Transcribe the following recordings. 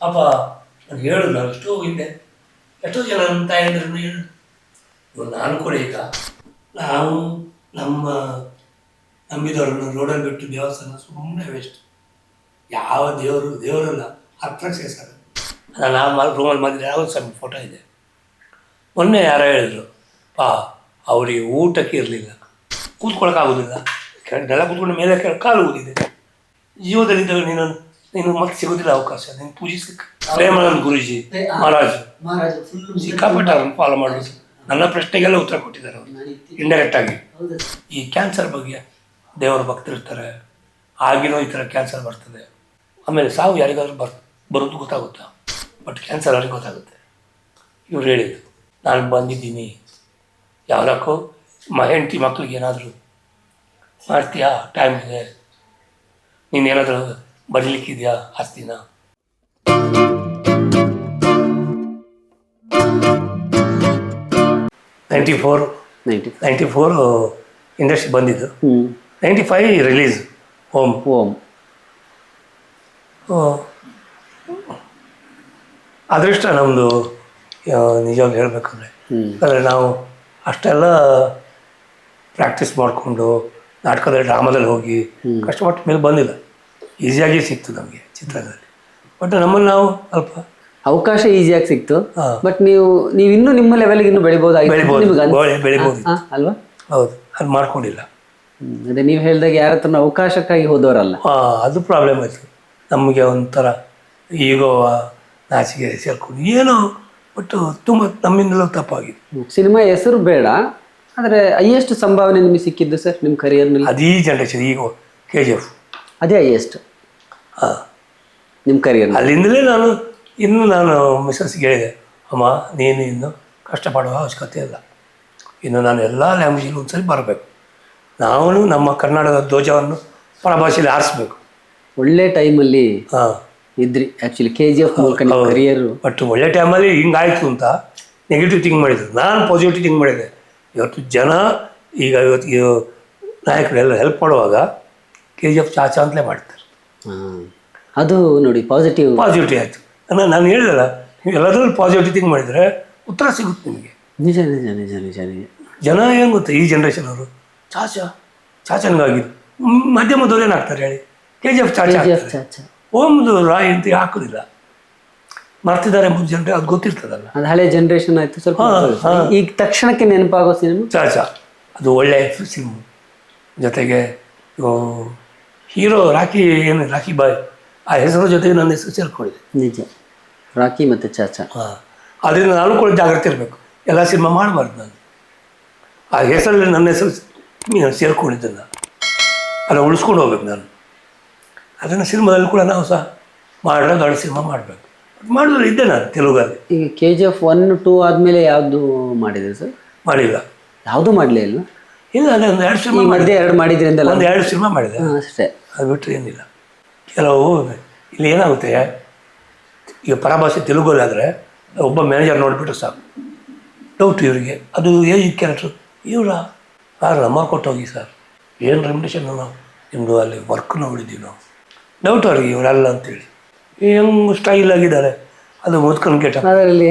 ಪಾಪ ನಾನು ಹೇಳು ನಾನು ಎಷ್ಟೋ ಹೋಗಿದ್ದೆ. ಎಷ್ಟೋ ಜನ ನನ್ನ ತಾಯಂದ್ರು ಹೇಳು ನಾನು ಕೂಡ ಈಗ ನಾವು ನಮ್ಮ ನಂಬಿದವರನ್ನು ರೋಡಲ್ಲಿ ಬಿಟ್ಟು ದೇವಸ್ಥಾನ ಸುಮ್ಮನೆ ವೇಸ್ಟ್ ಯಾವ ದೇವರು, ದೇವರಲ್ಲ ಹತ್ರಕ್ಕೆ ಸರ್ ನಾನು ರೂಮಲ್ಲಿ ಮಾಡಿದ್ರೆ ಯಾವ ಸಮ ಫೋಟೋ ಇದೆ? ಮೊನ್ನೆ ಯಾರೋ ಹೇಳಿದ್ರು ಪಾ ಅವರಿಗೆ ಊಟಕ್ಕೆ ಇರಲಿಲ್ಲ. ಕೂತ್ಕೊಳ್ಳೋಕ್ಕಾಗೋದಿಲ್ಲ ನೆಲ ಕೂತ್ಕೊಂಡು ಮೇಲೆ ಕಾಲು ಊದಿದೆ. ಜೀವದಲ್ಲಿದ್ದಾಗ ನೀನು ನೀನು ಮತ್ತೆ ಸಿಗೋದಿಲ್ಲ ಅವಕಾಶ. ನೀನು ಪೂಜಿಸಲಿಕ್ಕೆ ಪ್ರೇಮಾನಂದ ಗುರುಜಿ ಮಹಾರಾಜ್ ಸಿಕ್ಕಾಪಟ್ಟೆ ಅವ್ರನ್ನ ಫಾಲೋ ಮಾಡೋದು ನನ್ನ ಪ್ರಶ್ನೆಗೆಲ್ಲ ಉತ್ತರ ಕೊಟ್ಟಿದ್ದಾರೆ ಅವರು. ಇಂಡೈರೆಕ್ಟ್ ಆಗಿ. ಈ ಕ್ಯಾನ್ಸರ್ ಬಗ್ಗೆ ದೇವರ ಭಕ್ತರಿರ್ತಾರೆ ಆಗಿನೂ ಈ ಥರ ಕ್ಯಾನ್ಸರ್ ಬರ್ತದೆ. ಆಮೇಲೆ ಸಾವು ಯಾರಿಗಾದ್ರೂ ಬರ್ ಬರೋದು ಗೊತ್ತಾಗುತ್ತಾ? ಬಟ್ ಕ್ಯಾನ್ಸರ್ ಅವ್ರಿಗೆ ಗೊತ್ತಾಗುತ್ತೆ. ಇವ್ರು ಹೇಳಿದ್ರು ನಾನು ಬಂದಿದ್ದೀನಿ. ಯಾವ್ದಕ್ಕೋ ಮ ಹೆಂಡತಿ ಮಕ್ಳಿಗೆ ಏನಾದರೂ ಮಾಡ್ತೀಯಾ? ಟೈಮ್ ಇದೆ. ನೀನೇನಾದರೂ ಬರೀಲಿಕ್ಕಿದೆಯಾ ಆಸ್ತಿನ? Ninety four ninety ninety four industry ಬಂದಿದ್ದು ninety five release Om Om ಅದೃಷ್ಟ ನಮ್ಮದು ನಿಜವಾಗಿ ಹೇಳಬೇಕಂದ್ರೆ. ಅಂದರೆ ನಾವು ಅಷ್ಟೆಲ್ಲ ಪ್ರಾಕ್ಟೀಸ್ ಮಾಡಿಕೊಂಡು ನಾಟಕದಲ್ಲಿ ಡ್ರಾಮಾದಲ್ಲಿ ಹೋಗಿ ಕಷ್ಟಪಟ್ಟ ಮೇಲೆ ಬಂದಿಲ್ಲ. ಈಸಿಯಾಗಿ ಸಿಕ್ತು ನಮಗೆ ಚಿತ್ರದಲ್ಲಿ. ಬಟ್ ನಮ್ಮಲ್ಲಿ ನಾವು ಸ್ವಲ್ಪ ಅವಕಾಶ ಈಸಿಯಾಗಿ ಸಿಕ್ತು. ಬಟ್ ನೀವು ನೀವು ಇನ್ನೂ ನಿಮ್ಮ ಲೆವೆಲ್ಗೆ ಇನ್ನೂ ಬೆಳಿಬೋದಾಗಿತ್ತು ಬೆಳಿಬೋದು. ಅಲ್ವಾ? ಹೌದು. ಅದು ಮಾಡ್ಕೊಂಡಿಲ್ಲ. ಅದೇ ನೀವು ಹೇಳಿದಾಗ ಯಾರ ಹತ್ರ ಅವಕಾಶಕ್ಕಾಗಿ ಹೋದವರಲ್ಲ. ಆ, ಅದು ಪ್ರಾಬ್ಲಮ್ ಆಯಿತು. ನಮಗೆ ಒಂಥರ ಈಗೋ ನಾಚಿಗೆ ಸೇರ್ಕೊಂಡು ಏನೋ ಬಟ್ ತುಂಬ ನಮ್ಮಿಂದಲೂ ತಪ್ಪಾಗಿದೆ. ಸಿನಿಮಾ ಹೆಸರು ಬೇಡ. ಆದರೆ ಹೈಯೆಸ್ಟ್ ಸಂಭಾವನೆ ನಿಮಗೆ ಸಿಕ್ಕಿದ್ದು ಸರ್ ನಿಮ್ಮ ಕರಿಯರ್ನಲ್ಲಿ ಅದೇ ಜನ್ರೇಷನ್ ಈಗ ಕೆ ಜಿ ಎಫ್ ಅದೇ ಹೈಯೆಸ್ಟ್ ನಿಮ್ಮ ಕರಿಯರ್ ಅಲ್ಲಿಂದಲೇ ನಾನು ಇನ್ನು ನಾನು ಮಿಸಸ್ಗೆ ಹೇಳಿದೆ ಅಮ್ಮ ನೀನು ಇನ್ನು ಕಷ್ಟಪಡುವ ಅವಶ್ಯಕತೆ ಇಲ್ಲ. ಇನ್ನು ನಾನು ಎಲ್ಲ ಲ್ಯಾಂಗ್ವೇಜಲ್ಲಿ ಒಂದ್ಸರಿ ಬರಬೇಕು. ನಾವು ನಮ್ಮ ಕನ್ನಡದ ಧ್ವಜವನ್ನು ಪರಭಾಷೆಯಲ್ಲಿ ಆರಿಸ್ಬೇಕು ಒಳ್ಳೆ ಟೈಮಲ್ಲಿ ಹಾಂ. ಇದ್ರಿ. ಆ್ಯಕ್ಚುಲಿ ಕೆ ಜಿ ಎಫ್ ಮೂಲಕ ಕರಿಯರು ಬಟ್ ಒಳ್ಳೆ ಟೈಮಲ್ಲಿ ಹಿಂಗಾಯಿತು ಅಂತ ನೆಗೆಟಿವ್ ಥಿಂಕ್ ಮಾಡಿದ್ರು. ನಾನು ಪಾಸಿಟಿವ್ ಥಿಂಕ್ ಮಾಡಿದೆ. ಇವತ್ತು ಜನ ಈಗ ಇವತ್ತು ನಾಯಕರೆಲ್ಲ ಹೆಲ್ಪ್ ಮಾಡುವಾಗ ಕೆ ಜಿ ಎಫ್ ಚಾಚಾ ಅಂತಲೇ ಮಾಡ್ತಾರೆ. ಅದು ನೋಡಿ ಪಾಸಿಟಿವ್ ಪಾಸಿಟಿವ್ ಆಯಿತು. ನಾನು ನಾನು ಹೇಳಿದಲ್ಲ ನೀವು ಎಲ್ಲದರಲ್ಲೂ ಪಾಸಿಟಿವ್ ಥಿಂಕ್ ಮಾಡಿದರೆ ಉತ್ತರ ಸಿಗುತ್ತೆ ನಿಮಗೆ. ನಿಜ ನಿಜ ನಿಜ ನಿಜ ನಿಜ. ಜನ ಏನು ಗೊತ್ತಾ ಈ ಜನ್ರೇಷನ್ ಅವರು? ಚಾಚಾ ಚಾಚನ್ಗಾಗಿದ್ದು ಮಧ್ಯಮದವ್ರು ಏನಾಗ್ತಾರೆ ಹೇಳಿ? ಕೆ ಜಿ ಎಫ್ ಚಾಚಾ ಓಮ್ ಓಮ್ದು ರಾಯ್ ಅಂತ ಹಾಕೋದಿಲ್ಲ. ಮರ್ತಿದ್ದಾರೆ ಮುಂದೆ ಜನರೇ ಅದು ಗೊತ್ತಿರ್ತದಲ್ಲ. ಅದು ಹಳೆ ಜನ್ರೇಷನ್ ಆಯಿತು ಸ್ವಲ್ಪ. ಈಗ ತಕ್ಷಣಕ್ಕೆ ನೆನಪಾಗೋ ಸಿನಿಮಾ ಚಾಚಾ ಅದು ಒಳ್ಳೆ ಸಿನಿಮಾ ಜೊತೆಗೆ ಹೀರೋ ರಾಖಿ ಏನು ರಾಖಿ ಬಾಯ್ ಆ ಹೆಸರು ಜೊತೆಗೆ ನನ್ನ ಹೆಸರು ಸೇರ್ಕೊಂಡಿದೆ. ನಿಜ. ರಾಖಿ ಮತ್ತು ಚಾಚಾ. ಹಾಂ. ಅದರಿಂದ ನಾನು ಕೂಡ ಜಾಗ್ರತೆ ಇರಬೇಕು. ಎಲ್ಲ ಸಿನಿಮಾ ಮಾಡಬಾರ್ದು ನಾನು. ಆ ಹೆಸರಲ್ಲಿ ನನ್ನ ಹೆಸರು ಸೇರ್ಕೊಂಡಿದ್ದನ್ನು. ಅದನ್ನು ಉಳಿಸ್ಕೊಂಡು ಹೋಗ್ಬೇಕು ನಾನು. ಅದನ್ನು ಸಿನಿಮಾದಲ್ಲಿ ಕೂಡ ನಾವು ಸಹ ಮಾಡಿದ್ರೆ ದೊಡ್ಡ ಸಿನಿಮಾ ಮಾಡಬೇಕು. ಮಾಡಿದ್ರೆ ಇದ್ದೆ ನಾನು ತೆಲುಗಲ್ಲಿ. ಈಗ K G F one two ಆದಮೇಲೆ ಯಾವುದು ಮಾಡಿದೆ ಸರ್? ಮಾಡಿಲ್ಲ. ಯಾವುದೂ ಮಾಡಲೇ ಇಲ್ಲ? ಇಲ್ಲ ಅದೇ ಒಂದು ಎರಡು ಸಿನಿಮಾ ಮಧ್ಯೆ ಎರಡು ಮಾಡಿದ್ರಿಂದ ಒಂದು ಎರಡು ಸಿನಿಮಾ ಮಾಡಿದೆ. ಅಷ್ಟೇ. ಅದು ಬಿಟ್ಟರೆ ಏನಿಲ್ಲ. ಕೆಲವು ಇಲ್ಲಿ ಏನಾಗುತ್ತೆ ಈಗ ಪರಭಾಷೆ ತೆಲುಗಲ್ಲಿ ಆದರೆ ಒಬ್ಬ ಮ್ಯಾನೇಜರ್ ನೋಡಿಬಿಟ್ರೆ ಸಾಕು. ಡೌಟ್ ಇವರಿಗೆ. ಅದು ಏಜ್ ಕ್ಯಾರೆಕ್ಟ್ರು ಇವರ ಸರ್ ನಮ್ಮ ಕೊಟ್ಟೋಗಿ ಸರ್ ಏನು ರೆಮಿಡೇಷನ್ ನಾವು ನಿಮ್ಮದು ಅಲ್ಲಿ ವರ್ಕ್ ನೋಡಿದ್ದೀವಿ ನಾವು. ಡೌಟ್ ಅವ್ರಿಗೆ ಇವರಲ್ಲ ಅಂತೇಳಿ. ಹೆಂಗೆ ಸ್ಟೈಲ್ ಆಗಿದ್ದಾರೆ? ಅದು ಮುದ್ಕೊಂಡು ಕೆಟ್ಟ ಅದರಲ್ಲಿ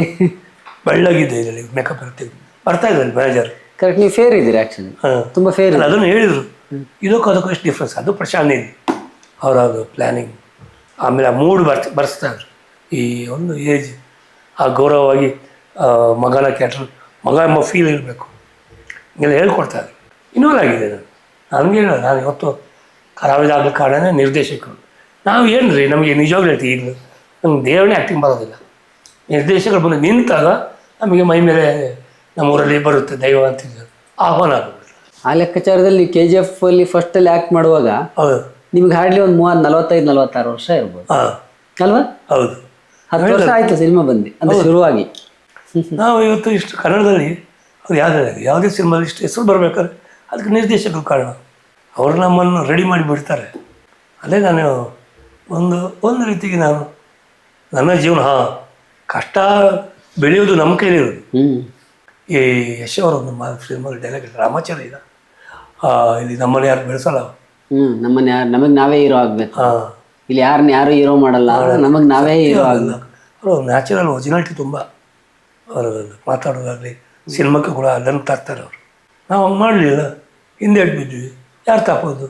ಬೆಳ್ಳಗಿದ್ದೆ ಇದರಲ್ಲಿ ಮೇಕಪ್ ಇರ್ತೀವಿ ಬರ್ತಾ ಇದ್ದಾರೆ ಮ್ಯಾನೇಜರ್ ಕರೆಕ್ಟ್ ನೀವು ಫೇರ್ ಇದ್ದೀರಿ ಆ್ಯಕ್ಚುಲಿ ಹಾಂ. ತುಂಬ ಫೇರ್ ಇಲ್ಲ ಅದನ್ನು ಹೇಳಿದರು. ಇದಕ್ಕೂ ಅದಕ್ಕೂ ಎಷ್ಟು ಡಿಫ್ರೆನ್ಸ್ ಅದು ಪ್ರಶಾಂತ್ ಇದೆ. ಅವರ ಅದು ಪ್ಲ್ಯಾನಿಂಗ್ ಆಮೇಲೆ ಆ ಮೂಡ್ ಬರ್ತ ಬರ್ಸ್ತಾ ಇದ್ರು. ಈ ಒಂದು ಏಜ್ ಆ ಗೌರವವಾಗಿ ಮಗನ ಕ್ಯಾಟ್ರ್ ಮಗ ಎಂಬ ಫೀಲ್ ಇರಬೇಕು. ಹಿಂಗೆಲ್ಲ ಹೇಳ್ಕೊಡ್ತಾ ಇದ್ರು. ಇನ್ವಾಲ್ ಆಗಿದೆ ನಾನು ನನಗೆ ಹೇಳೋದು. ನಾನು ಇವತ್ತು ಕರಾವಿದ ಆಗೋ ಕಾರಣನೇ ನಿರ್ದೇಶಕರು. ನಾವು ಏನು ರೀ ನಮಗೆ ನಿಜವಾಗ್ಲೂ ಹೇಳ್ತೀವಿ ಈಗಲೂ. ನಮ್ಗೆ ದೇವರೇ ಆ್ಯಕ್ಟಿಂಗ್ ಬರೋದಿಲ್ಲ ನಿರ್ದೇಶಕರು ಬಂದು ನಿಂತಾಗ ನಮಗೆ ಮೈ ಮೇಲೆ ನಮ್ಮೂರಲ್ಲಿ ಬರುತ್ತೆ ದೈವ ಅಂತ ಆಹ್ವಾನ ಆ ಲೆಕ್ಕಾಚಾರದಲ್ಲಿ ಕೆ ಜಿ ಎಫ್ ಅಲ್ಲಿ ಫಸ್ಟ್ ಅಲ್ಲಿ ಆಕ್ಟ್ ಮಾಡುವಾಗ ಹೌದು. ನಿಮ್ಗೆ ಹಾರ್ಡ್ಲಿ ಒಂದು ಮೂವತ್ತು ನಲವತ್ತೈದು ನಲವತ್ತಾರು ವರ್ಷ ಇರ್ಬೋದು. ಹಾಂ. ಅಲ್ವಾ ಹೌದು. ಹತ್ತು ವರ್ಷ ಆಯ್ತು ಸಿನಿಮಾ ಬಂದು ಅಂದ್ರೆ ಶುರುವಾಗಿ. ನಾವು ಇವತ್ತು ಇಷ್ಟು ಕನ್ನಡದಲ್ಲಿ ಅದು ಯಾವುದೇ ಯಾವುದೇ ಸಿನಿಮಾದಲ್ಲಿ ಇಷ್ಟು ಹೆಸರು ಬರಬೇಕಾದ್ರೆ ಅದಕ್ಕೆ ನಿರ್ದೇಶಕರು ಕಾರಣ. ಅವರು ನಮ್ಮನ್ನು ರೆಡಿ ಮಾಡಿ ಬಿಡ್ತಾರೆ. ಅದೇ ನಾನು ಒಂದು ಒಂದು ರೀತಿಗೆ ನಾನು ನನ್ನ ಜೀವನ ಹಾ ಕಷ್ಟ ಬೆಳೆಯೋದು ನಮ್ಮ ಕೈಲಿರೋದು ಈ ಯಶ್ ಅವರ ಒಂದು ಮಾ ಸಿನಿಮಾ ಡೈಲಾಗ್ ರಾಮಾಚಾರ ಆ, ಇಲ್ಲಿ ನಮ್ಮನ್ನು ಯಾರು ಬೆಳೆಸಲ್ಲ ಹ್ಞೂ ನಮ್ಮನ್ನ ಯಾರು ನಮಗೆ ನಾವೇ ಹೀರೋ ಆಗಬೇಕು. ಹಾಂ. ಇಲ್ಲಿ ಯಾರನ್ನ ಯಾರು ಹೀರೋ ಮಾಡಲ್ಲ ನಮಗೆ ನಾವೇ ಹೀರೋ ಆಗಲ್ಲ ಅವರು ನ್ಯಾಚುರಲ್ ಒರಿಜಿನಾಲಿಟಿ ತುಂಬ. ಅವರು ಮಾತಾಡೋದಾಗಲಿ ಸಿನಿಮಾಕ್ಕೆ ಕೂಡ ಅದನ್ನು ತರ್ತಾರೆ ಅವರು. ನಾವು ಹಂಗೆ ಮಾಡಲಿಲ್ಲ. ಹಿಂದೆ ಬಿದ್ವಿ ಯಾರು ತಪ್ಪೋದು?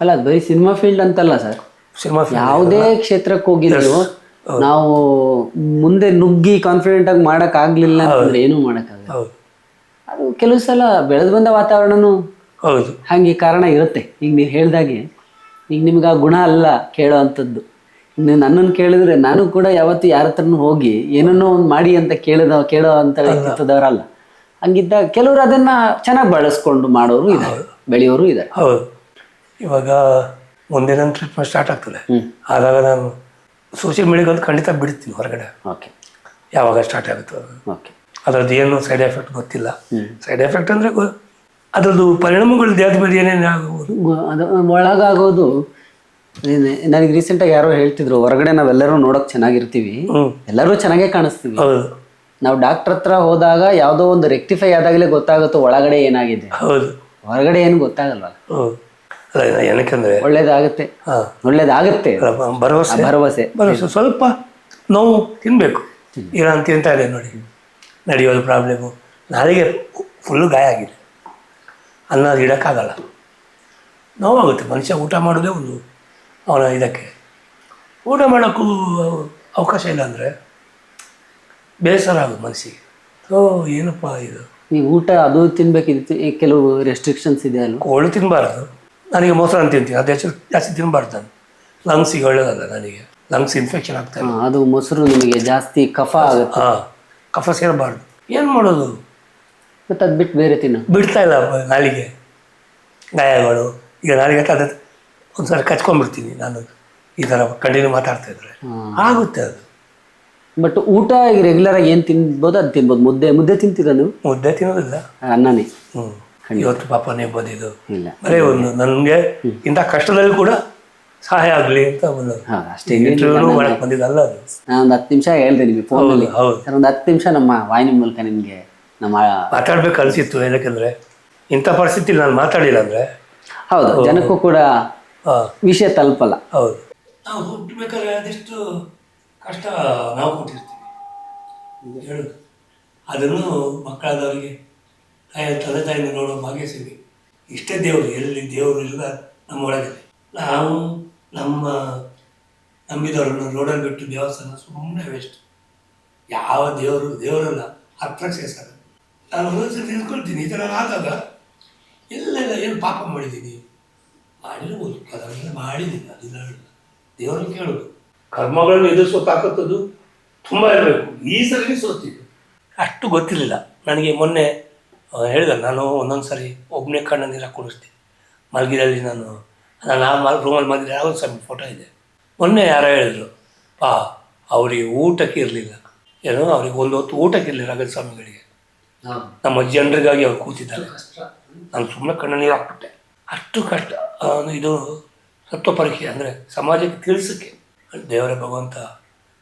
ಅಲ್ಲ ಅದು ಬರೀ ಸಿನಿಮಾ ಫೀಲ್ಡ್ ಅಂತಲ್ಲ ಸರ್. ಸಿನಿಮಾ ಯಾವುದೇ ಕ್ಷೇತ್ರಕ್ಕೆ ಹೋಗಿ ನೀವು ಮುಂದೆ ನುಗ್ಗಿ ಕಾನ್ಫಿಡೆಂಟ್ ಆಗಿ ಮಾಡಕ್ ಆಗ್ಲಿಲ್ಲ ಅಂತಂದ್ರೆ ಏನು ಮಾಡಕ್ಕಾಗಲ್ಲ. ಅದು ಕೆಲವು ಸಲ ಬೆಳೆದು ಬಂದ ವಾತಾವರಣನು ಹೌದು. ಹಾಗೆ ಕಾರಣ ಇರುತ್ತೆ. ಈಗ ನೀವು ಹೇಳ್ದಾಗೆ ಈಗ ನಿಮ್ಗೆ ಆ ಗುಣ ಅಲ್ಲ ಕೇಳೋ ಅಂಥದ್ದು ನೀವು ನನ್ನನ್ನು ಕೇಳಿದ್ರೆ ನಾನು ಕೂಡ ಯಾವತ್ತು ಯಾರ ಹತ್ರನೂ ಹೋಗಿ ಏನನ್ನೋ ಒಂದು ಮಾಡಿ ಅಂತ ಕೇಳಿದ ಕೇಳೋ ಅಂತ ವ್ಯಕ್ತಿತ್ವದವರಲ್ಲ. ಹಂಗಿದ್ದ ಕೆಲವರು ಅದನ್ನ ಚೆನ್ನಾಗಿ ಬಳಸ್ಕೊಂಡು ಮಾಡೋರು ಇದ್ದಾರೆ. ಬೆಳೆಯೋರು ಇದ್ದಾರೆ. ಹೌದು. ಇವಾಗ ಮುಂದಿನ ಟ್ರೀಟ್ಮೆಂಟ್ ಸ್ಟಾರ್ಟ್ ಆಗ್ತದೆ. ಆದಾಗ ನಾನು ಸೋಷಿಯಲ್ ಮೀಡಿಯಾಗಂತ ಖಂಡಿತ ಬಿಡ್ತೀನಿ ಹೊರಗಡೆ. ಓಕೆ. ಯಾವಾಗ ಸ್ಟಾರ್ಟ್ ಆಗುತ್ತೋ. ಓಕೆ. ಅದ್ರದ್ದು ಏನು ಸೈಡ್ ಎಫೆಕ್ಟ್ ಗೊತ್ತಿಲ್ಲ. ಸೈಡ್ ಎಫೆಕ್ಟ್ ಅಂದರೆ ಅದರದ್ದು ಪರಿಣಾಮಗಳು ದೇಹದ ಮೇಲೆ ಏನೇನು ಆಗಬಹುದು ಅದು ಒಳಗಾಗೋದು ನನಗೆ ರೀಸೆಂಟಾಗಿ ಯಾರೋ ಹೇಳ್ತಿದ್ರು ಹೊರಗಡೆ ನಾವೆಲ್ಲರೂ ನೋಡೋಕೆ ಚೆನ್ನಾಗಿರ್ತೀವಿ. ಎಲ್ಲರೂ ಚೆನ್ನಾಗೇ ಕಾಣಿಸ್ತೀವಿ. ಹೌದು. ನಾವು ಡಾಕ್ಟರ್ ಹತ್ರ ಹೋದಾಗ ಯಾವುದೋ ಒಂದು ರೆಕ್ಟಿಫೈ ಆದಾಗಲೇ ಗೊತ್ತಾಗುತ್ತೋ ಒಳಗಡೆ ಏನಾಗಿದೆ. ಹೌದು. ಹೊರಗಡೆ ಏನು ಗೊತ್ತಾಗಲ್ವಲ್ಲ. ಅಲ್ಲ ಏನಕ್ಕೆಂದ್ರೆ ಒಳ್ಳೇದಾಗುತ್ತೆ. ಹಾಂ. ಒಳ್ಳೇದಾಗುತ್ತೆ. ಭರವಸೆ. ಭರವಸೆ. ಭರವಸೆ. ಸ್ವಲ್ಪ ನೋವು ತಿನ್ನಬೇಕು ನಾನು ತಿಂತಾ ಇದೆ ನೋಡಿ. ನಡೆಯೋದು ಪ್ರಾಬ್ಲಮ್ಮು ನಾಳೆಗೆ ಫುಲ್ಲು ಗಾಯ ಆಗಿದೆ. ಅನ್ನ ಇಡೋಕ್ಕಾಗಲ್ಲ. ನೋವಾಗುತ್ತೆ. ಮನುಷ್ಯ ಊಟ ಮಾಡೋದೇ ಒಂದು ಅವನ ಇದಕ್ಕೆ. ಊಟ ಮಾಡೋಕ್ಕೂ ಅವಕಾಶ ಇಲ್ಲ ಅಂದರೆ ಬೇಸರ ಆಗು ಮನಸ್ಸಿಗೆ. ಓ ಏನಪ್ಪ ಇದು? ಈ ಊಟ ಅದು ತಿನ್ಬೇಕಿತ್ತು. ಈ ಕೆಲವು ರೆಸ್ಟ್ರಿಕ್ಷನ್ಸ್ ಇದೆ ಅಲ್ವಾ ಕೋಳು ತಿನ್ನಬಾರ್ದು ನನಗೆ ಮೊಸರನ್ನು ತಿಂತೀನಿ ಅದು ಹೆಚ್ಚು ಜಾಸ್ತಿ ತಿನ್ನಬಾರ್ದು ನಾನು. ಲಂಗ್ಸಿಗೆ ಒಳ್ಳೇದಲ್ಲ ನನಗೆ. ಲಂಗ್ಸ್ ಇನ್ಫೆಕ್ಷನ್ ಆಗ್ತಾ ಹಾ, ಅದು ಮೊಸರು ನಿಮಗೆ ಜಾಸ್ತಿ ಕಫ ಆಗುತ್ತೆ. ಹಾಂ ಕಫ ಸೇರಬಾರ್ದು. ಏನು ಮಾಡೋದು? ಮತ್ತೆ ಅದು ಬಿಟ್ಟು ಬೇರೆ ತಿನ್ನು. ಬಿಡ್ತಾ ಇಲ್ಲ ನಾಲಿಗೆ. ಗಾಯಗಳು. ಈಗ ನಾಲಿಗೆ ಅದು ಒಂದ್ಸಲ ಕಚ್ಕೊಂಡ್ಬಿಡ್ತೀನಿ ನಾನು. ಈ ಥರ ಕಂಟಿನ್ಯೂ ಮಾತಾಡ್ತಾ ಇದ್ರೆ. ಆಗುತ್ತೆ ಅದು. ಬಟ್ ಊಟ ಈಗ ರೆಗ್ಯುಲರ್ ಆಗಿ ಏನು ತಿನ್ಬೋದು ಅದು ತಿನ್ಬೋದು. ಮುದ್ದೆ ಮುದ್ದೆ ತಿಂತೀರ ನೀವು? ಮುದ್ದೆ ತಿನ್ನೋದಿಲ್ಲ. ಅನ್ನನೇ. ಹ್ಞೂ ಇವತ್ತು ಪಾಪ ಬಂದಿದ್ದು ಇಲ್ಲ. ಬರೀ ಒಂದು ನನಗೆ ಇಂಥ ಕಷ್ಟದಲ್ಲಿ ಕೂಡ ಸಹಾಯ ಆಗಲಿ ಅಂತ ಒಂದು ಹಾ ಅಷ್ಟೇ. ಇಂಟರ್ವ್ಯೂ ಮಾಡಕ್ಕೆ ಬಂದಿದ್ದಲ್ಲ ಅದು. ನಾನು ಒಂದು ಹತ್ತು ನಿಮಿಷ ಹೇಳ್ದೆ ನಿಮಗೆ ಫೋನಲ್ಲಿ ಹೌದು ಸರ್ ಒಂದು ಹತ್ತು ನಿಮಿಷ ನಮ್ಮ ವಾಹಿನಿ ಮೂಲಕ ನಿಮಗೆ ನಮ್ಮ ಮಾತಾಡ್ಬೇಕು ಅನಿಸಿತ್ತು ಏನಕ್ಕೆಂದ್ರೆ ಇಂಥ ಪರಿಸ್ಥಿತಿಲಿ ನಾನು ಮಾತಾಡಿಲ್ಲ ಅಂದ್ರೆ ಹೌದು ಜನಕ್ಕೂ ಕೂಡ ವಿಷಯ ತಲುಪಲ್ಲ. ಹೌದು. ನಾವು ಹುಟ್ಟಬೇಕಾದ್ರೆ ಅದೆಷ್ಟು ಕಷ್ಟ ನಾವು ಕೊಟ್ಟಿರ್ತೀವಿ. ಹೇಳು. ಅದನ್ನು ಮಕ್ಕಳಾದವರಿಗೆ ತಂದೆ ತಾಯಿನ ನೋಡೋ ಭಾಗ್ಯ ಸಿಗಿ ಇಷ್ಟೇ ದೇವರು, ಎಲ್ಲಿ ದೇವರು ಇಲ್ಲ ನಮ್ಮೊಳಗೆ ನಾವು ನಮ್ಮ ನಂಬಿದವರನ್ನು ರೋಡಲ್ಲಿ ಬಿಟ್ಟು ದೇವಸ್ಥಾನ ಸುಮ್ಮನೆ ವೇಸ್ಟ್ ಯಾವ ದೇವರು, ದೇವರಲ್ಲ ಹತ್ರಕ್ಕೆ ಸೇರ್ಸಲ್ಲ ನಾನು ಒಂದೊಂದ್ಸರಿ ತಿಳ್ಕೊಳ್ತೀನಿ, ಈ ಥರ ಆದಾಗ ಎಲ್ಲೆಲ್ಲ ಏನು ಪಾಪ ಮಾಡಿದ್ದೀನಿ? ಮಾಡಿರ್ಬೋದು ಅದನ್ನೆಲ್ಲ ಮಾಡಿದ್ದೀನಿ, ಅದಿಲ್ಲ ದೇವರನ್ನು ಕೇಳೋದು ಕರ್ಮಗಳನ್ನು ಎದುರಿಸೋ ತಾಕತ್ತದು ತುಂಬ ಇರಬೇಕು. ಈ ಸರಿ ಸೋತಿದ್ದು. ಅಷ್ಟು ಗೊತ್ತಿರಲಿಲ್ಲ. ನನಗೆ ಮೊನ್ನೆ ಹೇಳಿದೆ ನಾನು ಒಂದೊಂದು ಸಾರಿ ಒಬ್ಬನೇ ಕಣ್ಣ ನೀರು ಕುಡಿಸ್ತೀನಿ ಮಲಗಿದಲ್ಲಿ ನಾನು ನಾನು ಆ ಮಲ್ ರೂಮಲ್ಲಿ ಮಲಗಿದ್ರೆ ಯಾವುದು ಸ್ವಾಮಿ ಫೋಟೋ ಇದೆ. ಮೊನ್ನೆ ಯಾರೋ ಹೇಳಿದ್ರು ಪಾ ಅವರಿಗೆ ಊಟಕ್ಕೆ ಇರಲಿಲ್ಲ. ಏನೋ ಅವ್ರಿಗೆ ಒಂದು ಹೊತ್ತು ಊಟಕ್ಕೆ ಇರಲಿಲ್ಲ ರಾಘವ ಸ್ವಾಮಿಗಳಿಗೆ ನಮ್ಮ ಜನರಿಗಾಗಿ ಅವ್ರು ಕೂತಿದ್ದಾರೆ. ನಾನು ಸುಮ್ಮನೆ ಕಣ್ಣ ನೀರು ಹಾಕ್ಬಿಟ್ಟೆ. ಅಷ್ಟು ಕಷ್ಟ. ಇದು ಸತ್ವ ಪರೀಕ್ಷೆ ಅಂದರೆ ಸಮಾಜಕ್ಕೆ ತಿಳಿಸೋಕ್ಕೆ. ದೇವರ ಭಗವಂತ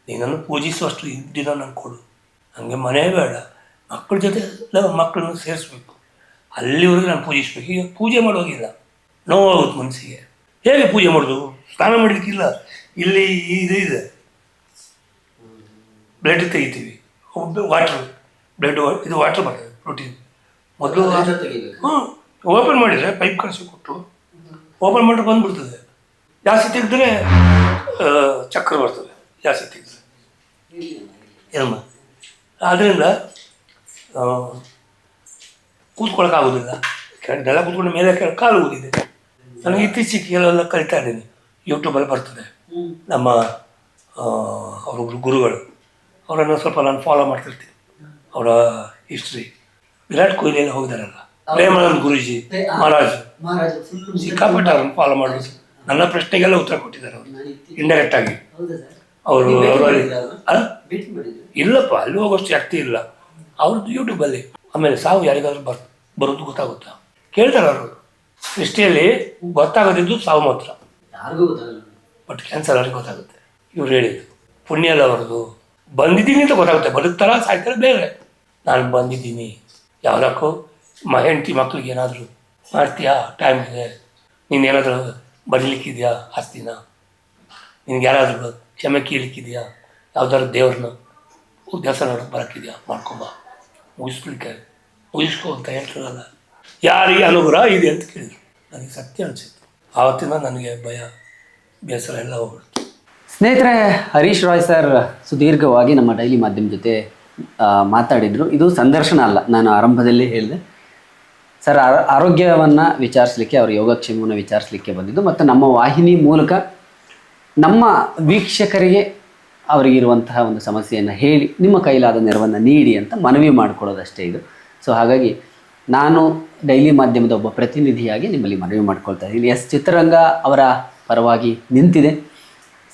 ನೀನನ್ನು ಪೂಜಿಸುವಷ್ಟು ದಿನ ನಾನು ಕೊಡು. ನನಗೆ ಮನೆ ಬೇಡ. ಮಕ್ಕಳ ಜೊತೆ ಮಕ್ಕಳನ್ನು ಸೇರಿಸ್ಬೇಕು. ಅಲ್ಲಿವರೆಗೂ ನಾನು ಪೂಜಿಸ್ಬೇಕು. ಈಗ ಪೂಜೆ ಮಾಡೋಗಿಲ್ಲ ನೋವಾಗುತ್ತೆ ಮನಸ್ಸಿಗೆ. ಹೇಗೆ ಪೂಜೆ ಮಾಡೋದು? ಸ್ನಾನ ಮಾಡಲಿಕ್ಕಿಲ್ಲ. ಇಲ್ಲಿ ಇದು ಇದೆ. ಬ್ಲಡ್ ತೆಗಿತೀವಿ. ವಾಟ್ರ್ ಬ್ಲಡ್ ಇದು ವಾಟ್ರ್ ಬರ್ತದೆ ಪ್ರೋಟೀನ್ ಮೊದಲು ಹ್ಞೂ ಓಪನ್ ಮಾಡಿದರೆ ಪೈಪ್ ಕಳಿಸಿ ಕೊಟ್ಟು ಓಪನ್ ಮಾಡಿದ್ರೆ ಬಂದುಬಿಡ್ತದೆ. ಜಾಸ್ತಿ ತೆಗೆದ್ರೆ ಚಕ್ರ ಬರ್ತದೆ. ಜಾಸ್ತಿ ತೆಗೆದ್ರೆ. ಏನಮ್ಮ? ಆದ್ದರಿಂದ ಕೂತ್ಕೊಳ್ಳೋಕ್ಕಾಗೋದಿಲ್ಲ ನೆಲ ಕೂತ್ಕೊಂಡ ಮೇಲೆ ಕಾಲು ಊದಿದೆ. ನನಗೆ ಇತ್ತೀಚೆಗೆ ಕೆಲವೆಲ್ಲ ಕಲಿತಾ ಇದ್ದೀನಿ. ಯೂಟ್ಯೂಬಲ್ಲಿ ಬರ್ತದೆ. ನಮ್ಮ ಅವರೊಬ್ಬರು ಗುರುಗಳು. ಅವರನ್ನು ಸ್ವಲ್ಪ ನಾನು ಫಾಲೋ ಮಾಡ್ತಿರ್ತೀನಿ. ಅವರ ಹಿಸ್ಟ್ರಿ ವಿರಾಟ್ ಕೊಹ್ಲಿ ಎಲ್ಲ ಹೋಗಿದಾರಲ್ಲ ಪ್ರೇಮಾನಂದ್ ಗುರುಜಿ ಮಹಾರಾಜ್. ಸಿಕ್ಕಾಪಟ್ಟೆ ಅವ್ರನ್ನ ಫಾಲೋ ಮಾಡೋದು ನನ್ನ ಪ್ರಶ್ನೆಗೆಲ್ಲ ಉತ್ತರ ಕೊಟ್ಟಿದ್ದಾರೆ ಅವರು. ಇಂಡೈರೆಕ್ಟ್ ಆಗಿ. ಅವರು ಇಲ್ಲಪ್ಪ ಅಲ್ಲಿ ಹೋಗೋಷ್ಟು ಶಕ್ತಿ ಇಲ್ಲ. ಅವ್ರದ್ದು ಯೂಟ್ಯೂಬಲ್ಲಿ ಆಮೇಲೆ ಸಾವು ಯಾರಿಗಾದ್ರೂ ಬರ್ ಬರೋದು ಗೊತ್ತಾಗುತ್ತಾ? ಕೇಳ್ತಾರೆ ಅವರು. ಸೃಷ್ಟಿಯಲ್ಲಿ ಗೊತ್ತಾಗದಿದ್ದು ಸಾವು ಮಾತ್ರ. ಯಾರಿಗೂ ಗೊತ್ತಾಗಲ್ಲ. ಬಟ್ ಕ್ಯಾನ್ಸರ್ ಅವ್ರಿಗೆ ಗೊತ್ತಾಗುತ್ತೆ. ಇವ್ರು ಹೇಳಿದ್ದು. ಪುಣ್ಯ ಅಲ್ಲ ಅವ್ರದ್ದು. ಬಂದಿದ್ದೀನಿ ಅಂತ ಗೊತ್ತಾಗುತ್ತೆ. ಬದುಕ್ತಾರ ಸಾಯ್ತಾರೆ ಬೇರೆ. ನಾನು ಬಂದಿದ್ದೀನಿ. ಯಾವುದಕ್ಕೂ ಮ ಹೆಂಡತಿ ಮಕ್ಳಿಗೆ ಏನಾದರೂ ಮಾಡ್ತೀಯಾ? ಟೈಮ್ ಇದೆ. ನೀನು ಏನಾದರೂ ಬರೀಲಿಕ್ಕಿದೆಯಾ ಆಸ್ತಿನ? ನಿನಗೆ ಯಾರಾದರೂ ಕ್ಷಮೆ ಕೀಲಿಕ್ಕಿದೆಯಾ? ಯಾವುದಾದ್ರು ದೇವ್ರನ್ನ ದೇವಸ್ಥಾನ ಬರೋಕ್ಕಿದೆಯಾ? ಮಾಡ್ಕೊಂಬ. ಮುಗಿಸ್ಲಿಕ್ಕೆ ಮುಗಿಸ್ಕೊ ಅಂತ ಹೇಳ್ತಾರಲ್ಲ ಯಾರಿಗೆ ಅನುಗ್ರಹ ಇದೆ ಅಂತ ಕೇಳಿದ್ರು. ನನಗೆ ಸತ್ಯ ಅನಿಸಿತ್ತು. ಆವತ್ತಿನ ನನಗೆ ಭಯ, ಬೇಸರ ಎಲ್ಲ ಹೋಗ್ಬಿಡ್ತು. ಸ್ನೇಹಿತರೆ, ಹರೀಶ್ ರಾಯ್ ಸರ್ ಸುದೀರ್ಘವಾಗಿ ನಮ್ಮ ಡೈಲಿ ಮಾಧ್ಯಮ ಜೊತೆ ಮಾತಾಡಿದರು. ಇದು ಸಂದರ್ಶನ ಅಲ್ಲ, ನಾನು ಆರಂಭದಲ್ಲಿ ಹೇಳಿದೆ. ಸರ್ ಆರ- ಆರೋಗ್ಯವನ್ನು ವಿಚಾರಿಸಲಿಕ್ಕೆ, ಅವರ ಯೋಗಕ್ಷೇಮವನ್ನು ವಿಚಾರಿಸಲಿಕ್ಕೆ ಬಂದಿದ್ದು, ಮತ್ತು ನಮ್ಮ ವಾಹಿನಿ ಮೂಲಕ ನಮ್ಮ ವೀಕ್ಷಕರಿಗೆ ಅವರಿಗಿರುವಂತಹ ಒಂದು ಸಮಸ್ಯೆಯನ್ನು ಹೇಳಿ ನಿಮ್ಮ ಕೈಲಾದ ನೆರವನ್ನು ನೀಡಿ ಅಂತ ಮನವಿ ಮಾಡಿಕೊಳ್ಳೋದಷ್ಟೇ ಇದು. ಸೊ ಹಾಗಾಗಿ ನಾನು ಡೈಲಿ ಮಾಧ್ಯಮದ ಒಬ್ಬ ಪ್ರತಿನಿಧಿಯಾಗಿ ನಿಮ್ಮಲ್ಲಿ ಮನವಿ ಮಾಡ್ಕೊಳ್ತಾ ಇದ್ದೀನಿ. ಎಸ್ ಚಿತ್ರರಂಗ ಅವರ ಪರವಾಗಿ ನಿಂತಿದೆ.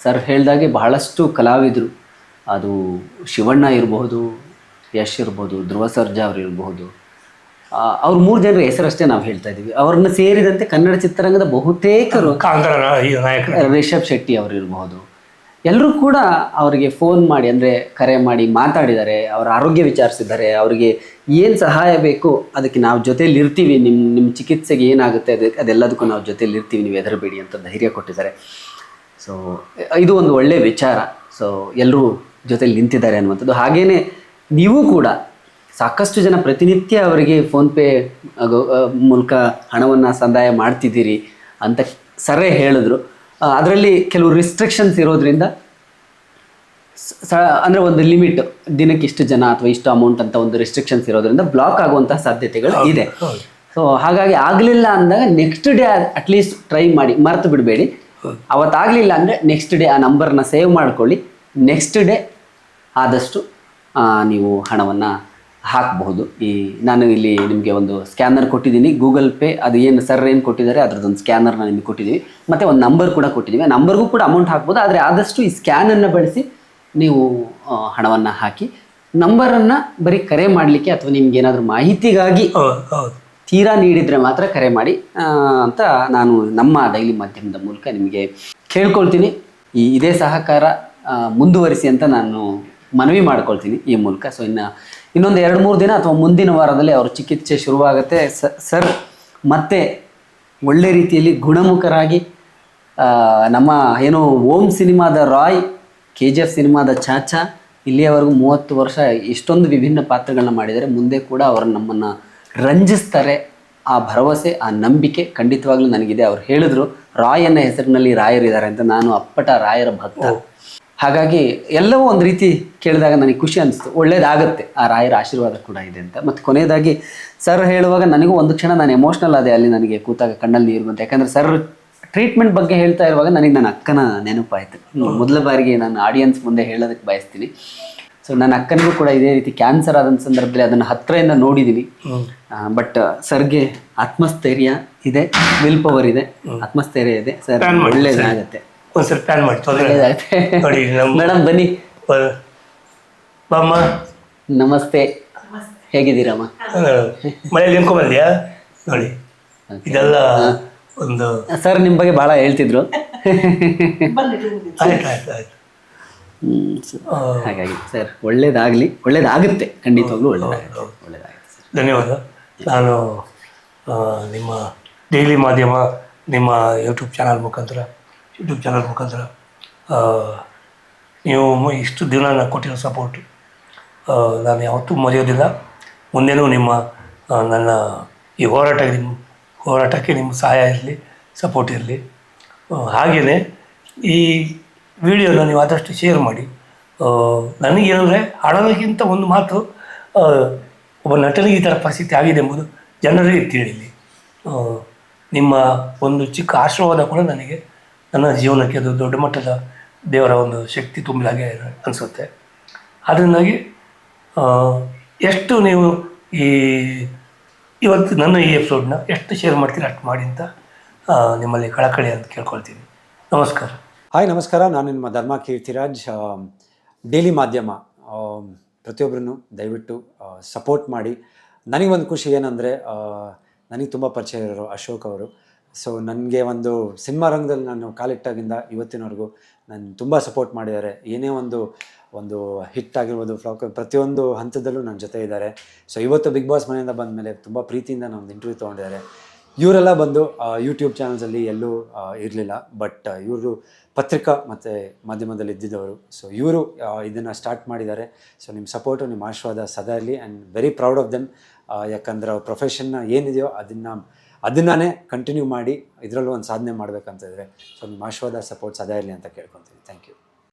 ಸರ್ ಹೇಳಿದಾಗೆ ಬಹಳಷ್ಟು ಕಲಾವಿದರು. ಅದು ಶಿವಣ್ಣ ಇರಬಹುದು ಯಶ್ ಇರ್ಬೋದು ಧ್ರುವ ಸರ್ಜಾ ಅವರು ಇರಬಹುದು. ಅವ್ರ ಮೂರು ಜನರ ಹೆಸರಷ್ಟೇ ನಾವು ಹೇಳ್ತಾ ಇದ್ದೀವಿ. ಅವ್ರನ್ನ ಸೇರಿದಂತೆ ಕನ್ನಡ ಚಿತ್ರರಂಗದ ಬಹುತೇಕರು ರಿಷಬ್ ಶೆಟ್ಟಿ ಅವರು ಇರಬಹುದು. ಎಲ್ಲರೂ ಕೂಡ ಅವರಿಗೆ ಫೋನ್ ಮಾಡಿ, ಅಂದರೆ ಕರೆ ಮಾಡಿ ಮಾತಾಡಿದ್ದಾರೆ ಅವರ ಆರೋಗ್ಯ ವಿಚಾರಿಸಿದ್ದಾರೆ ಅವರಿಗೆ ಏನು ಸಹಾಯ ಬೇಕು ಅದಕ್ಕೆ ನಾವು ಜೊತೆಯಲ್ಲಿ ಇರ್ತೀವಿ. ನಿಮ್ಮ ನಿಮ್ಮ ಚಿಕಿತ್ಸೆಗೆ ಏನಾಗುತ್ತೆ ಅದಕ್ಕೆ ಅದೆಲ್ಲದಕ್ಕೂ ನಾವು ಜೊತೆಯಲ್ಲಿ ಇರ್ತೀವಿ. ನೀವು ಹೆದರಬೇಡಿ ಅಂತ ಧೈರ್ಯ ಕೊಟ್ಟಿದ್ದಾರೆ. ಸೊ ಇದು ಒಂದು ಒಳ್ಳೆಯ ವಿಚಾರ. ಸೊ ಎಲ್ಲರೂ ಜೊತೆಲಿ ನಿಂತಿದ್ದಾರೆ ಅನ್ನುವಂಥದ್ದು. ಹಾಗೆಯೇ ನೀವು ಕೂಡ ಸಾಕಷ್ಟು ಜನ ಪ್ರತಿನಿತ್ಯ ಅವರಿಗೆ ಫೋನ್ಪೇ ಮೂಲಕ ಹಣವನ್ನು ಸಂದಾಯ ಮಾಡ್ತಿದ್ದೀರಿ ಅಂತ ಸರೇ ಹೇಳಿದ್ರು. ಅದರಲ್ಲಿ ಕೆಲವು ರಿಸ್ಟ್ರಿಕ್ಷನ್ಸ್ ಇರೋದ್ರಿಂದ ಸ- ಅಂದರೆ ಒಂದು ಲಿಮಿಟ್ ದಿನಕ್ಕೆ ಇಷ್ಟು ಜನ ಅಥವಾ ಇಷ್ಟು ಅಮೌಂಟ್ ಅಂತ ಒಂದು ರಿಸ್ಟ್ರಿಕ್ಷನ್ಸ್ ಇರೋದ್ರಿಂದ ಬ್ಲಾಕ್ ಆಗುವಂತಹ ಸಾಧ್ಯತೆಗಳು ಇದೆ. ಸೊ ಹಾಗಾಗಿ ಆಗಲಿಲ್ಲ ಅಂದಾಗ ನೆಕ್ಸ್ಟ್ ಡೇ ಅಟ್ಲೀಸ್ಟ್ ಟ್ರೈ ಮಾಡಿ ಮರೆತು ಬಿಡಬೇಡಿ. ಅವತ್ತಾಗಲಿಲ್ಲ ಅಂದರೆ ನೆಕ್ಸ್ಟ್ ಡೇ ಆ ನಂಬರ್ನ ಸೇವ್ ಮಾಡ್ಕೊಳ್ಳಿ. ನೆಕ್ಸ್ಟ್ ಡೇ ಆದಷ್ಟು ನೀವು ಹಣವನ್ನು ಹಾಕಬಹುದು. ಈ ನಾನು ಇಲ್ಲಿ ನಿಮಗೆ ಒಂದು ಸ್ಕ್ಯಾನರ್ ಕೊಟ್ಟಿದ್ದೀನಿ. ಗೂಗಲ್ ಪೇ ಅದು ಏನು ಸರ್ ಏನು ಕೊಟ್ಟಿದ್ದಾರೆ ಅದ್ರದ್ದೊಂದು ಸ್ಕ್ಯಾನರ್ನ ನಿಮಗೆ ಕೊಟ್ಟಿದ್ದೀವಿ ಮತ್ತು ಒಂದು ನಂಬರ್ ಕೂಡ ಕೊಟ್ಟಿದ್ದೀವಿ. ಆ ನಂಬರ್ಗೂ ಕೂಡ ಅಮೌಂಟ್ ಹಾಕ್ಬೋದು ಆದರೆ ಆದಷ್ಟು ಈ ಸ್ಕ್ಯಾನನ್ನು ಬಳಸಿ ನೀವು ಹಣವನ್ನು ಹಾಕಿ. ನಂಬರನ್ನು ಬರೀ ಕರೆ ಮಾಡಲಿಕ್ಕೆ ಅಥವಾ ನಿಮ್ಗೆ ಏನಾದರೂ ಮಾಹಿತಿಗಾಗಿ ತೀರಾ ನೀಡಿದರೆ ಮಾತ್ರ ಕರೆ ಮಾಡಿ ಅಂತ ನಾನು ನಮ್ಮ ಡೈಲಿ ಮಾಧ್ಯಮದ ಮೂಲಕ ನಿಮಗೆ ಕೇಳ್ಕೊಳ್ತೀನಿ. ಈ ಇದೇ ಸಹಕಾರ ಮುಂದುವರಿಸಿ ಅಂತ ನಾನು ಮನವಿ ಮಾಡ್ಕೊಳ್ತೀನಿ ಈ ಮೂಲಕ. ಸೊ ಇನ್ನು ಇನ್ನೊಂದು ಎರಡು ಮೂರು ದಿನ ಅಥವಾ ಮುಂದಿನ ವಾರದಲ್ಲಿ ಅವ್ರ ಚಿಕಿತ್ಸೆ ಶುರುವಾಗುತ್ತೆ. ಸರ್, ಮತ್ತೆ ಒಳ್ಳೆ ರೀತಿಯಲ್ಲಿ ಗುಣಮುಖರಾಗಿ ನಮ್ಮ ಏನು ಓಂ ಸಿನಿಮಾದ ರಾಯ್ ಕೆ ಜಿ ಎಫ್ ಸಿನಿಮಾದ ಚಾಚಾ, ಇಲ್ಲಿಯವರೆಗೂ ಮೂವತ್ತು ವರ್ಷ ಇಷ್ಟೊಂದು ವಿಭಿನ್ನ ಪಾತ್ರಗಳನ್ನ ಮಾಡಿದರೆ ಮುಂದೆ ಕೂಡ ಅವರು ನಮ್ಮನ್ನು ರಂಜಿಸ್ತಾರೆ. ಆ ಭರವಸೆ, ಆ ನಂಬಿಕೆ ಖಂಡಿತವಾಗ್ಲೂ ನನಗಿದೆ. ಅವ್ರು ಹೇಳಿದ್ರು ರಾಯನ ಹೆಸರಿನಲ್ಲಿ ರಾಯರಿದ್ದಾರೆ ಅಂತ. ನಾನು ಅಪ್ಪಟ ರಾಯರ ಭಕ್ತ. ಹಾಗಾಗಿ ಎಲ್ಲವೂ ಒಂದು ರೀತಿ ಕೇಳಿದಾಗ ನನಗೆ ಖುಷಿ ಅನಿಸ್ತು. ಒಳ್ಳೇದಾಗುತ್ತೆ. ಆ ರಾಯರ ಆಶೀರ್ವಾದ ಕೂಡ ಇದೆ ಅಂತ. ಮತ್ತು ಕೊನೆಯದಾಗಿ ಸರ್ ಹೇಳುವಾಗ ನನಗೂ ಒಂದು ಕ್ಷಣ ನಾನು ಎಮೋಷ್ನಲ್ ಅದೇ ಅಲ್ಲಿ ನನಗೆ ಕೂತಾಗ ಕಣ್ಣಲ್ಲಿ ನೀರು ಬಂತು. ಯಾಕಂದ್ರೆ ಸರ್ ಟ್ರೀಟ್ಮೆಂಟ್ ಬಗ್ಗೆ ಹೇಳ್ತಾ ಇರುವಾಗ ನನಗೆ ನನ್ನ ಅಕ್ಕನ ನೆನಪಾಯಿತು. ಮೊದಲ ಬಾರಿಗೆ ನಾನು ಆಡಿಯನ್ಸ್ ಮುಂದೆ ಹೇಳೋದಕ್ಕೆ ಬಯಸ್ತೀನಿ. ಸೊ ನನ್ನ ಅಕ್ಕನಿಗೂ ಕೂಡ ಇದೇ ರೀತಿ ಕ್ಯಾನ್ಸರ್ ಆದಂಥ ಸಂದರ್ಭದಲ್ಲಿ ಅದನ್ನು ಹತ್ತಿರದಿಂದ ನೋಡಿದ್ದೀನಿ ಬಟ್ ಸರ್ಗೆ ಆತ್ಮಸ್ಥೈರ್ಯ ಇದೆ ವಿಲ್ ಪವರ್ ಇದೆ ಆತ್ಮಸ್ಥೈರ್ಯ ಇದೆ. ಸರ್ ಒಳ್ಳೇದಾಗುತ್ತೆ ಒಳ್ಳೇದಾಗತ್ತೆ. ಒಂದ್ಸರಿ ಪ್ಲಾನ್ ಮಾಡಿ ತೊಂದರೆ ಇಲ್ಲ. ಒಳ್ಳೇದಾಗತ್ತೆ ನೋಡಿ ನಮ್ಮ ಮೇಡಮ್ ಬನ್ನಿ. ಬಾಮ್ಮ ನಮಸ್ತೆ. ಹೇಗಿದ್ದೀರಮ್ಮ? ಮನೇಲಿ ನಿಂತ್ಕೊಂಬಂದ್ಯಾ ನೋಡಿ ಇದೆಲ್ಲ ಒಂದು ಸರ್ ನಿಮ್ಮ ಬಗ್ಗೆ ಭಾಳ ಹೇಳ್ತಿದ್ರು. ಹಾಗಾಗಿ ಸರ್ ಒಳ್ಳೇದಾಗಲಿ. ಒಳ್ಳೇದಾಗುತ್ತೆ. ಖಂಡಿತವಾಗ್ಲೂ ಒಳ್ಳೇದಾಗುತ್ತೆ. ಒಳ್ಳೇದಾಗುತ್ತೆ ಸರ್. ಧನ್ಯವಾದ. ನಾನು ನಿಮ್ಮ ಡೈಲಿ ಮಾಧ್ಯಮ ನಿಮ್ಮ ಯೂಟ್ಯೂಬ್ ಚಾನಲ್ ಮುಖಾಂತರ ಯೂಟ್ಯೂಬ್ ಚಾನಲ್ ಮುಖಾಂತರ ನೀವು ಇಷ್ಟು ದಿನ ನಾನು ಕೊಟ್ಟಿರೋ ಸಪೋರ್ಟು ನಾನು ಯಾವತ್ತೂ ಮರೆಯೋದಿಲ್ಲ. ಮುಂದೇನೂ ನಿಮ್ಮ ನನ್ನ ಈ ಹೋರಾಟ ನಿಮ್ಮ ಹೋರಾಟಕ್ಕೆ ನಿಮ್ಮ ಸಹಾಯ ಇರಲಿ ಸಪೋರ್ಟ್ ಇರಲಿ. ಹಾಗೆಯೇ ಈ ವಿಡಿಯೋನ ನೀವು ಆದಷ್ಟು ಶೇರ್ ಮಾಡಿ. ನನಗೆ ನನಗೇನಂದರೆ ಹಾಡೋದಕ್ಕಿಂತ ಒಂದು ಮಾತು ಒಬ್ಬ ನಟನಿಗೆ ಈ ಥರ ಪರಿಸ್ಥಿತಿ ಆಗಿದೆ ಎಂಬುದು ಜನರಿಗೆ ತಿಳಿಯಲಿ. ನಿಮ್ಮ ಒಂದು ಚಿಕ್ಕ ಆಶೀರ್ವಾದ ಕೂಡ ನನಗೆ ನನ್ನ ಜೀವನಕ್ಕೆ ಅದು ದೊಡ್ಡ ಮಟ್ಟದ ದೇವರ ಒಂದು ಶಕ್ತಿ ತುಂಬಿದಾಗೆ ಅನಿಸುತ್ತೆ. ಅದರಿಂದಾಗಿ ಎಷ್ಟು ನೀವು ಈ, ಇವತ್ತು ನನ್ನ ಈ ಎಪಿಸೋಡ್ನ ಎಷ್ಟು ಶೇರ್ ಮಾಡ್ತೀರಿ ಅಷ್ಟು ಮಾಡಿ ಅಂತ ನಿಮ್ಮಲ್ಲಿ ಕಳಕಳಿ ಅಂತ ಕೇಳ್ಕೊಳ್ತೀನಿ. ನಮಸ್ಕಾರ. ಹಾಯ್, ನಮಸ್ಕಾರ. ನಾನು ನಿಮ್ಮ ಧರ್ಮ ಕೀರ್ತಿರಾಜ್. ಡೈಲಿ ಮಾಧ್ಯಮ. ಪ್ರತಿಯೊಬ್ಬರನ್ನು ದಯವಿಟ್ಟು ಸಪೋರ್ಟ್ ಮಾಡಿ. ನನಗೊಂದು ಖುಷಿ ಏನಂದರೆ ನನಗೆ ತುಂಬ ಪರಿಚಯ ಇರೋರು ಅಶೋಕ್ ಅವರು. ಸೊ ನನಗೆ ಒಂದು ಸಿನಿಮಾ ರಂಗದಲ್ಲಿ ನಾನು ಕಾಲಿಟ್ಟಾಗಿಂದ ಇವತ್ತಿನವರೆಗೂ ನಾನು ತುಂಬ ಸಪೋರ್ಟ್ ಮಾಡಿದ್ದಾರೆ. ಏನೇ ಒಂದು ಒಂದು ಹಿಟ್ ಆಗಿರ್ಬೋದು ಫ್ಲಾಕ್ ಪ್ರತಿಯೊಂದು ಹಂತದಲ್ಲೂ ನನ್ನ ಜೊತೆ ಇದ್ದಾರೆ. ಸೊ ಇವತ್ತು ಬಿಗ್ ಬಾಸ್ ಮನೆಯಿಂದ ಬಂದ ಮೇಲೆ ತುಂಬ ಪ್ರೀತಿಯಿಂದ ಒಂದು ಇಂಟರ್ವ್ಯೂ ತೊಗೊಂಡಿದ್ದಾರೆ. ಇವರೆಲ್ಲ ಬಂದು ಯೂಟ್ಯೂಬ್ ಚಾನಲ್ಸಲ್ಲಿ ಎಲ್ಲೂ ಇರಲಿಲ್ಲ. ಬಟ್ ಇವರು ಪತ್ರಿಕಾ ಮತ್ತು ಮಾಧ್ಯಮದಲ್ಲಿ ಇದ್ದಿದ್ದವರು. ಸೊ ಇವರು ಇದನ್ನು ಸ್ಟಾರ್ಟ್ ಮಾಡಿದ್ದಾರೆ. ಸೊ ನಿಮ್ಮ ಸಪೋರ್ಟು ನಿಮ್ಮ ಆಶೀರ್ವಾದ ಸದಾ ಇರಲಿ. And very proud of them ಯಾಕಂದ್ರೆ ಅವ್ರ ಪ್ರೊಫೆಷನ್ನ ಏನಿದೆಯೋ ಅದನ್ನು ಅದನ್ನೇ ಕಂಟಿನ್ಯೂ ಮಾಡಿ ಇದರಲ್ಲೂ ಒಂದು ಸಾಧನೆ ಮಾಡಬೇಕಂತಿದ್ರೆ ಸೊ ನಿಮ್ಮ ಆಶೀರ್ವಾದ ಸಪೋರ್ಟ್ಸ್ ಅದೇ ಇರಲಿ ಅಂತ ಕೇಳ್ಕೊತೀನಿ. Thank you